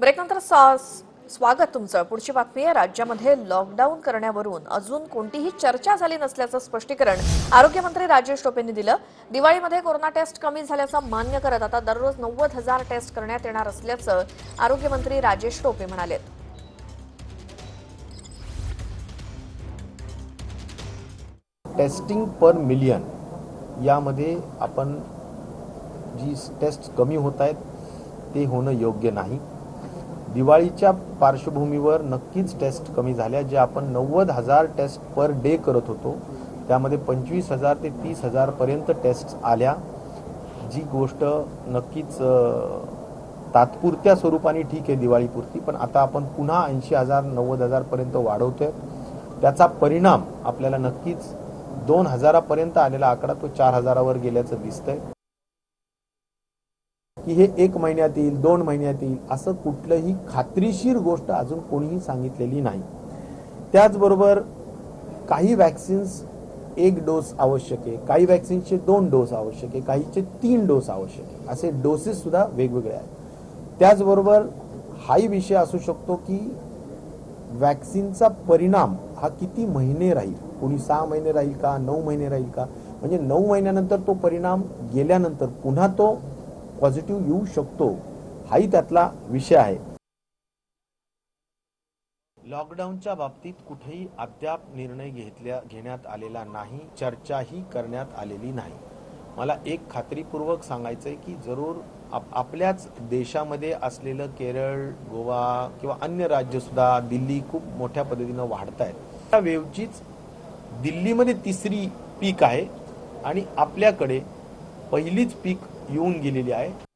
ब्रेकनंतर सा- स्वागत तुमचं. पुढची बातमी आहे राज्यामध्ये लॉकडाऊन करण्यावरून अजून कोणतीही चर्चा झाली नसल्याचं स्पष्टीकरण आरोग्यमंत्री राजेश टोपेंनी दिलं. दिवाळीमध्ये कोरोना टेस्ट कमी झाल्याचं मान्य करत आता दररोज नव्वद हजार टेस्ट करण्यात येणार असल्याचं आरोग्यमंत्री राजेश टोपे म्हणाले टेस्टिंग पर मिलियन यामध्ये आपण जी टेस्ट कमी होत आहेत ते होणं योग्य नाही. दिवाळीच्या पार्श्वभूमीवर नक्कीच टेस्ट कमी झाल्या. जे आपण नव्वद हजार टेस्ट पर डे करत होतो त्यामध्ये पंचवीस हजार ते तीस हजारपर्यंत टेस्ट आल्या. जी गोष्ट नक्कीच तात्पुरत्या स्वरूपाने ठीक आहे दिवाळीपुरती पण आता आपण पुन्हा ऐंशी हजार नव्वद हजारपर्यंत वाढवतोय. त्याचा परिणाम आपल्याला नक्कीच दोन हजारापर्यंत आलेला आकडा तो चार हजारावर गेल्याचं दिसतंय. की हे एक महिन्यात येईल दोन महिन्यात येईल असं कुठलंही खात्रीशीर गोष्ट अजून कोणीही सांगितलेली नाही. त्याचबरोबर काही वॅक्सिन्स एक डोस आवश्यक आहे काही वॅक्सिन्सचे दोन डोस आवश्यक आहे काहीचे तीन डोस आवश्यक आहे असे डोसेस सुद्धा वेगवेगळे आहेत. त्याचबरोबर हाही विषय असू शकतो की वॅक्सिनचा परिणाम हा किती महिने राहील? कोणी सहा महिने राहील का नऊ महिने राहील का? म्हणजे नऊ महिन्यानंतर तो परिणाम गेल्यानंतर पुन्हा तो पॉझिटिव्ह येऊ शकतो हाही त्यातला विषय आहे. लॉकडाऊनच्या बाबतीत कुठेही अद्याप निर्णय घेतल्या घेण्यात आलेला नाही चर्चाही करण्यात आलेली नाही. मला एक खात्रीपूर्वक सांगायचं आहे की जरूर आप आपल्याच देशामध्ये असलेलं केरळ गोवा किंवा अन्य राज्य सुद्धा दिल्ली खूप मोठ्या पद्धतीनं वाढत आहेत त्या वेवचीच दिल्लीमध्ये तिसरी पीक आहे आणि आपल्याकडे पहिलीच पीक येऊन गेलेली आहे.